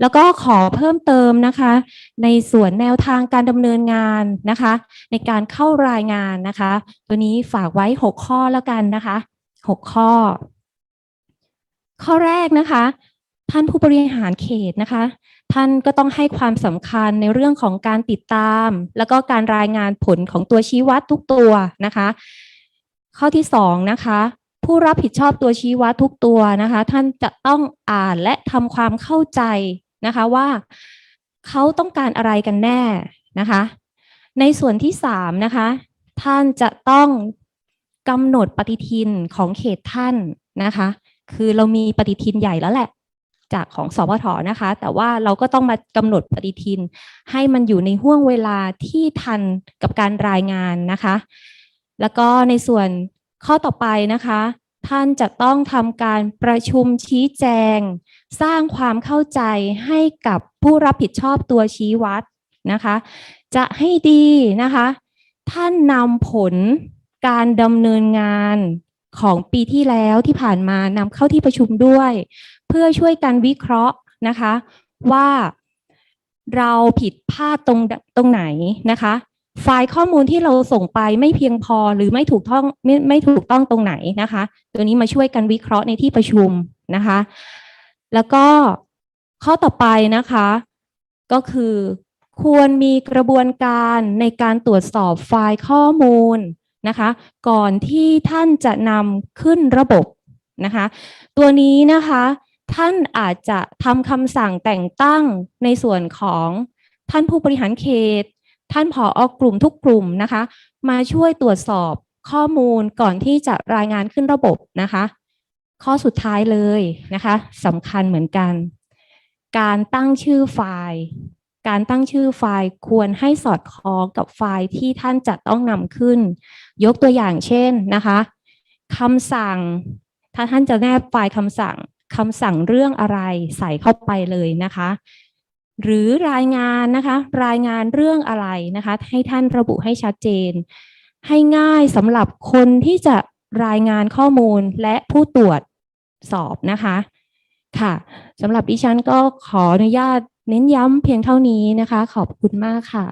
แล้วก็ขอเพิ่มเติมนะคะ ในส่วนแนวทางการดำเนินงานนะคะ ในการเข้ารายงานนะคะ ตัวนี้ฝากไว้ 6 ข้อแล้วกันนะคะ 6 ข้อ ข้อแรกนะคะ ท่านผู้บริหารเขตนะคะ ท่านก็ต้องให้ความสำคัญในเรื่องของการติดตาม แล้วก็การรายงานผลของตัวชี้วัดทุกตัวนะคะ ข้อที่สองนะคะ ผู้รับผิดชอบตัวชี้วัดทุกตัวนะคะ ท่านจะต้องอ่านและทำความเข้าใจนะคะว่าเขาต้องการอะไรกันแน่นะคะ ในส่วนที่สามนะคะ ท่านจะต้องกำหนดปฏิทินของเขตท่านนะคะ คือเรามีปฏิทินใหญ่แล้วแหละ จากของสพทนะคะ แต่ว่าเราก็ต้องมากำหนดปฏิทิน ให้มันอยู่ในห่วงเวลาที่ทันกับการรายงานนะคะ แล้วก็ในส่วนข้อต่อไปนะคะ ท่านจะต้องทำการประชุมชี้แจง สร้างความเข้าใจให้กับผู้รับผิดชอบตัวชี้วัดนะคะ จะให้ดีนะคะ ท่านนำผลการดำเนินงานของปีที่แล้วที่ผ่านมานำเข้าที่ประชุมด้วย เพื่อช่วยกันวิเคราะห์นะคะว่าเราผิดพลาดตรงตรงไหนนะคะ ไฟล์ข้อมูลที่เราส่งไปไม่เพียงพอหรือไม่ถูกต้องไม่ไม่ถูกต้องตรงไหนนะคะ ตัวนี้มาช่วยกันวิเคราะห์ในที่ประชุมนะคะ แล้วก็ข้อต่อไปนะคะ ก็คือ ควรมีกระบวนการในการตรวจสอบไฟล์ข้อมูลนะคะ ก่อนที่ท่านจะนำขึ้นระบบนะคะ ตัวนี้นะคะท่านอาจจะทำคำสั่งแต่งตั้งในส่วนของท่านผู้บริหารเขต ท่านผออกลุ่มทุกกลุ่มนะคะ มาช่วยตรวจสอบข้อมูลก่อนที่จะรายงานขึ้นระบบนะคะ ข้อสุดท้ายเลยนะคะสำคัญเหมือนกัน การตั้งชื่อไฟล์ การตั้งชื่อไฟล์ควรให้สอดคล้องกับไฟล์ที่ท่านจะต้องนำขึ้น ยกตัวอย่างเช่นนะคะคำสั่ง ถ้าท่านจะแนบไฟล์คำสั่งคำสั่งเรื่องอะไรใส่เข้าไปเลยนะคะ หรือรายงานนะคะ รายงานเรื่องอะไรนะคะ ให้ท่านระบุให้ชัดเจน ให้ง่ายสำหรับคนที่จะรายงานข้อมูลและผู้ตรวจสอบนะคะค่ะสำหรับดิฉันก็ขออนุญาตเน้นย้ำเพียงเท่านี้นะคะ ขอบคุณมากค่ะ